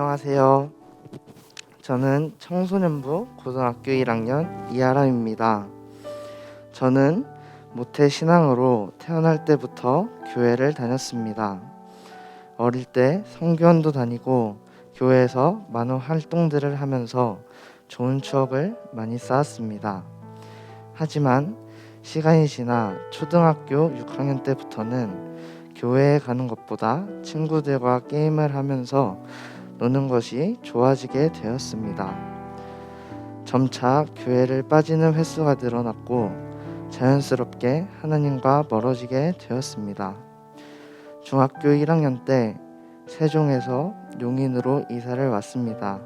안녕하세요. 저는 청소년부 고등학교 1학년 이하람입니다. 저는 모태 신앙으로 태어날 때부터 교회를 다녔습니다. 어릴 때 성교원도 다니고 교회에서 많은 활동들을 하면서 좋은 추억을 많이 쌓았습니다. 하지만 시간이 지나 초등학교 6학년 때부터는 교회에 가는 것보다 친구들과 게임을 하면서 노는 것이 좋아지게 되었습니다. 점차 교회를 빠지는 횟수가 늘어났고 자연스럽게 하나님과 멀어지게 되었습니다. 중학교 1학년 때 세종에서 용인으로 이사를 왔습니다.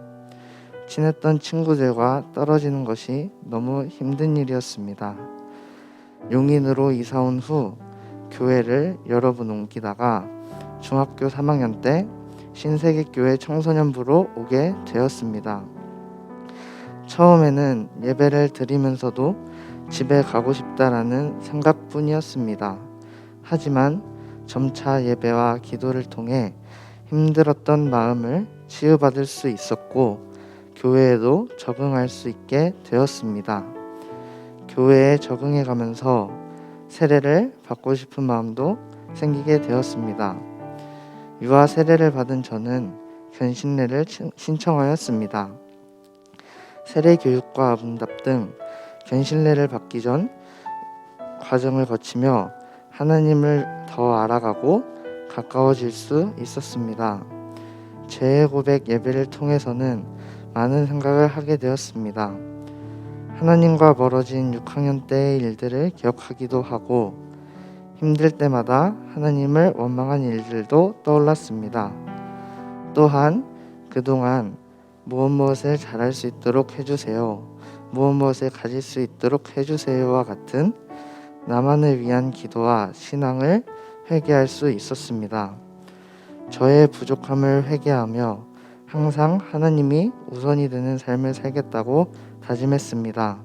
친했던 친구들과 떨어지는 것이 너무 힘든 일이었습니다. 용인으로 이사 온 후 교회를 여러 번 옮기다가 중학교 3학년 때 신세계교회 청소년부로 오게 되었습니다. 처음에는 예배를 드리면서도 집에 가고 싶다라는 생각뿐이었습니다. 하지만 점차 예배와 기도를 통해 힘들었던 마음을 치유받을 수 있었고 교회에도 적응할 수 있게 되었습니다. 교회에 적응해 가면서 세례를 받고 싶은 마음도 생기게 되었습니다. 유아 세례를 받은 저는 견신례를 신- 신청하였습니다. 세례 교육과 문답 등 견신례를 받기 전 과정을 거치며 하나님을 더 알아가고 가까워질 수 있었습니다. 죄의 고백 예배를 통해서는 많은 생각을 하게 되었습니다. 하나님과 멀어진 6학년 때의 일들을 기억하기도 하고 힘들 때마다 하나님을 원망한 일들도 떠올랐습니다. 또한 그동안 무엇 무엇을 잘할 수 있도록 해주세요. 무엇 무엇을 가질 수 있도록 해주세요와 같은 나만을 위한 기도와 신앙을 회개할 수 있었습니다. 저의 부족함을 회개하며 항상 하나님이 우선이 되는 삶을 살겠다고 다짐했습니다.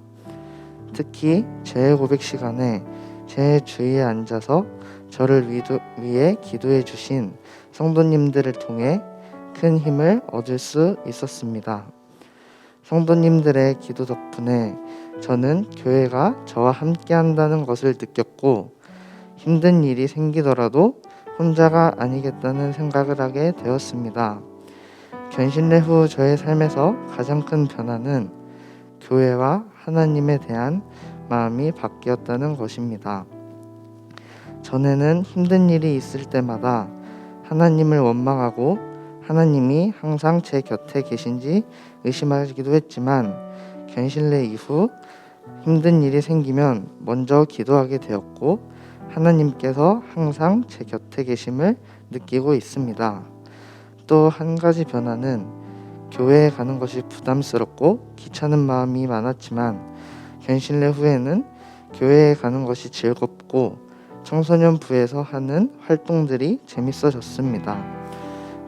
특히 제 고백 시간에 제 주위에 앉아서 저를 위도, 위해 기도해 주신 성도님들을 통해 큰 힘을 얻을 수 있었습니다. 성도님들의 기도 덕분에 저는 교회가 저와 함께 한다는 것을 느꼈고 힘든 일이 생기더라도 혼자가 아니겠다는 생각을 하게 되었습니다. 견신례 후 저의 삶에서 가장 큰 변화는 교회와 하나님에 대한 마음이 바뀌었다는 것입니다. 전에는 힘든 일이 있을 때마다 하나님을 원망하고 하나님이 항상 제 곁에 계신지 의심하기도 했지만 견신례 이후 힘든 일이 생기면 먼저 기도하게 되었고 하나님께서 항상 제 곁에 계심을 느끼고 있습니다. 또 한 가지 변화는 교회에 가는 것이 부담스럽고 귀찮은 마음이 많았지만 견신례 후에는 교회에 가는 것이 즐겁고 청소년 부에서 하는 활동들이 재밌어졌습니다.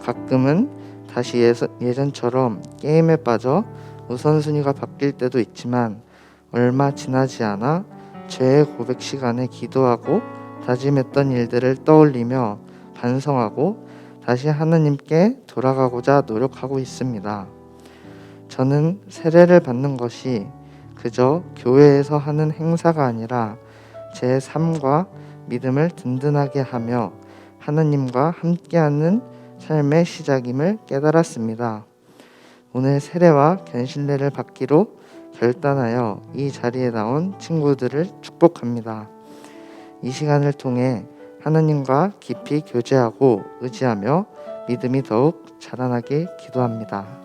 가끔은 다시 예전처럼 게임에 빠져 우선순위가 바뀔 때도 있지만 얼마 지나지 않아 죄의 고백 시간에 기도하고 다짐했던 일들을 떠올리며 반성하고 다시 하나님께 돌아가고자 노력하고 있습니다. 저는 세례를 받는 것이 그저 교회에서 하는 행사가 아니라 제 삶과 믿음을 든든하게 하며 하나님과 함께하는 삶의 시작임을 깨달았습니다. 오늘 세례와 견신례를 받기로 결단하여 이 자리에 나온 친구들을 축복합니다. 이 시간을 통해 하나님과 깊이 교제하고 의지하며 믿음이 더욱 자라나길 기도합니다.